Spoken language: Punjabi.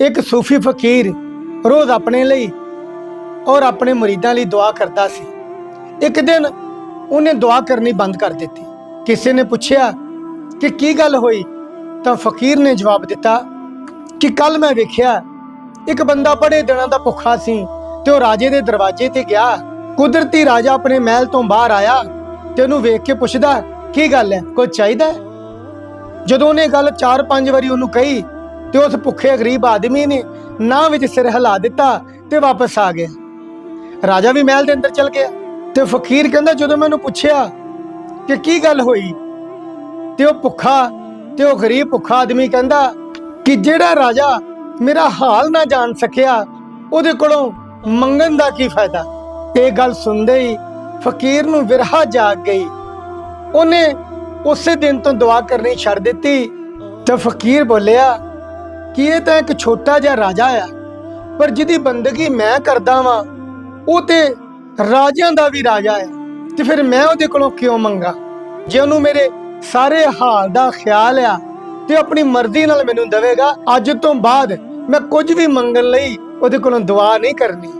ਇੱਕ ਸੂਫੀ ਫਕੀਰ ਰੋਜ਼ ਆਪਣੇ ਲਈ ਔਰ ਆਪਣੇ ਮੁਰੀਦਾਂ ਲਈ ਦੁਆ ਕਰਦਾ ਸੀ। ਇੱਕ ਦਿਨ ਉਹਨੇ ਦੁਆ ਕਰਨੀ ਬੰਦ ਕਰ ਦਿੱਤੀ। ਕਿਸੇ ਨੇ ਪੁੱਛਿਆ ਕਿ ਕੀ ਗੱਲ ਹੋਈ? ਤਾਂ ਫਕੀਰ ਨੇ ਜਵਾਬ ਦਿੱਤਾ ਕਿ ਕੱਲ ਮੈਂ ਵੇਖਿਆ, ਇੱਕ ਬੰਦਾ ਬੜੇ ਦਿਨਾਂ ਦਾ ਭੁੱਖਾ ਸੀ ਤੇ ਉਹ ਰਾਜੇ ਦੇ ਦਰਵਾਜ਼ੇ ਤੇ ਗਿਆ। ਕੁਦਰਤੀ ਰਾਜਾ ਆਪਣੇ ਮਹਿਲ ਤੋਂ ਬਾਹਰ ਆਇਆ ਤੇ ਉਹਨੂੰ ਵੇਖ ਕੇ ਪੁੱਛਦਾ, ਕੀ ਗੱਲ ਹੈ? ਕੋਈ ਚਾਹੀਦਾ ਜਦੋਂ ਉਹਨੇ ਗੱਲ 4-5 ਵਾਰੀ ਉਹਨੂੰ ਕਹੀ ਤੇ ਉਸ ਭੁੱਖੇ ਗਰੀਬ ਆਦਮੀ ਨੇ ਨਾ ਵਿੱਚ ਸਿਰ ਹਿਲਾ ਦਿੱਤਾ ਤੇ ਵਾਪਸ ਆ ਗਿਆ। ਰਾਜਾ ਵੀ ਮਹਿਲ ਦੇ ਅੰਦਰ ਚਲ ਗਿਆ ਤੇ ਫਕੀਰ ਕਹਿੰਦਾ, ਜਦੋਂ ਮੈਨੂੰ ਪੁੱਛਿਆ ਕਿ ਕੀ ਗੱਲ ਹੋਈ, ਤੇ ਉਹ ਭੁੱਖਾ ਤੇ ਉਹ ਗਰੀਬ ਭੁੱਖਾ ਆਦਮੀ ਕਹਿੰਦਾ ਕਿ ਜਿਹੜਾ ਰਾਜਾ ਮੇਰਾ ਹਾਲ ਨਾ ਜਾਣ ਸਕਿਆ, ਉਹਦੇ ਕੋਲੋਂ ਮੰਗਣ ਦਾ ਕੀ ਫਾਇਦਾ? ਇਹ ਗੱਲ ਸੁਣਦੇ ਹੀ ਫਕੀਰ ਨੂੰ ਵਿਰਹਾ ਜਾਗ ਗਈ। ਉਹਨੇ ਉਸੇ ਦਿਨ ਤੋਂ ਦੁਆ ਕਰਨੀ ਛੱਡ ਦਿੱਤੀ ਤੇ ਫਕੀਰ ਬੋਲਿਆ ਕਿ ਇਹ ਤਾਂ ਇੱਕ ਛੋਟਾ ਜਿਹਾ ਰਾਜਾ ਆ, ਪਰ ਜਿਹਦੀ ਬੰਦਗੀ ਮੈਂ ਕਰਦਾ ਵਾਂ, ਉਹ ਤੇ ਰਾਜਿਆਂ ਦਾ ਵੀ ਰਾਜਾ ਹੈ ਤੇ ਫਿਰ ਮੈਂ ਉਹਦੇ ਕੋਲੋਂ ਕਿਉਂ ਮੰਗਾ? ਜੇ ਉਹਨੂੰ ਮੇਰੇ ਸਾਰੇ ਹਾਲ ਦਾ ਖਿਆਲ ਆ, ਤੇ ਆਪਣੀ ਮਰਜ਼ੀ ਨਾਲ ਮੈਨੂੰ ਦੇਵੇਗਾ, ਅੱਜ ਤੋਂ ਬਾਅਦ ਮੈਂ ਕੁਝ ਵੀ ਮੰਗਣ ਲਈ ਉਹਦੇ ਕੋਲੋਂ ਦੁਆ ਨਹੀਂ ਕਰਨੀ।